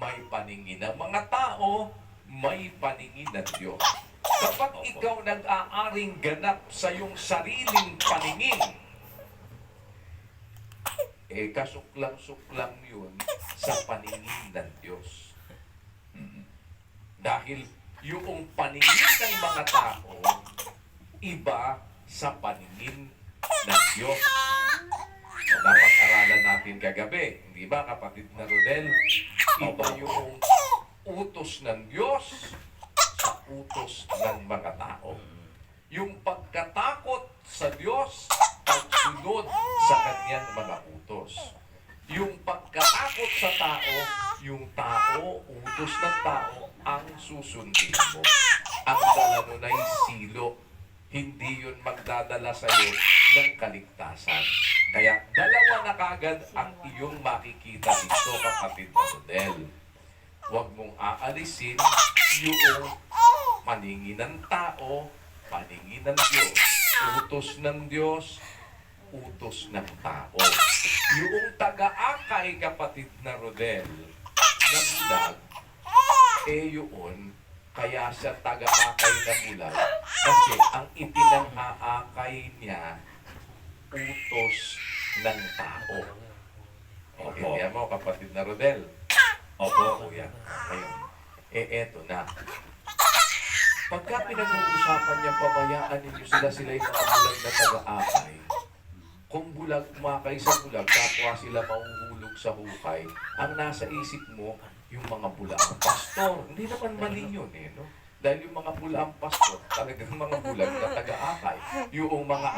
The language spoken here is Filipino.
may paningin ng mga tao, may paningin ng Diyos. Kapag ikaw nag-aaring ganap sa iyong sariling paningin, eh kasuklang-suklang yun sa paningin ng Diyos. Mm. Dahil yung paningin ng mga tao, iba sa paningin ng Diyos. Kagabi, hindi ba kapatid na Rodel? Iba yung utos ng Diyos sa utos ng mga tao. Yung pagkatakot sa Diyos, pagsunod sa kanyang mga utos. Yung pagkatakot sa tao, yung tao, utos ng tao, ang susundin mo. Ang dala nun ay silo. Hindi yun magdadala sa iyo ng kaligtasan. Kaya dalawa na kagad ang iyong makikita dito, kapatid na Rodel. Huwag mong aalisin yung paningin ng tao, paningin ng Diyos, utos ng Diyos, utos ng tao. Yung taga-akay, kapatid na Rodel, na bulag, eh yun, kaya siya taga-akay na bulag. Kasi ang ipinang-aakay niya, utos ng tao. Opo. Okay, mo, kapatid na Rodel. Opo, kuya. Ngayon, eh eto na. Pagka pinag-uusapan niya, pabayaan ninyo sila, sila yung mga bulag na taga-akay. Kung bulag, umakay sa bulag, kapwa sila mahuhulog sa hukay, ang nasa isip mo, yung mga bulaang pastor. Hindi naman mali yun eh, no? Dahil yung mga bulaang pastor, talagang mga bulag na taga-akay. Yung mga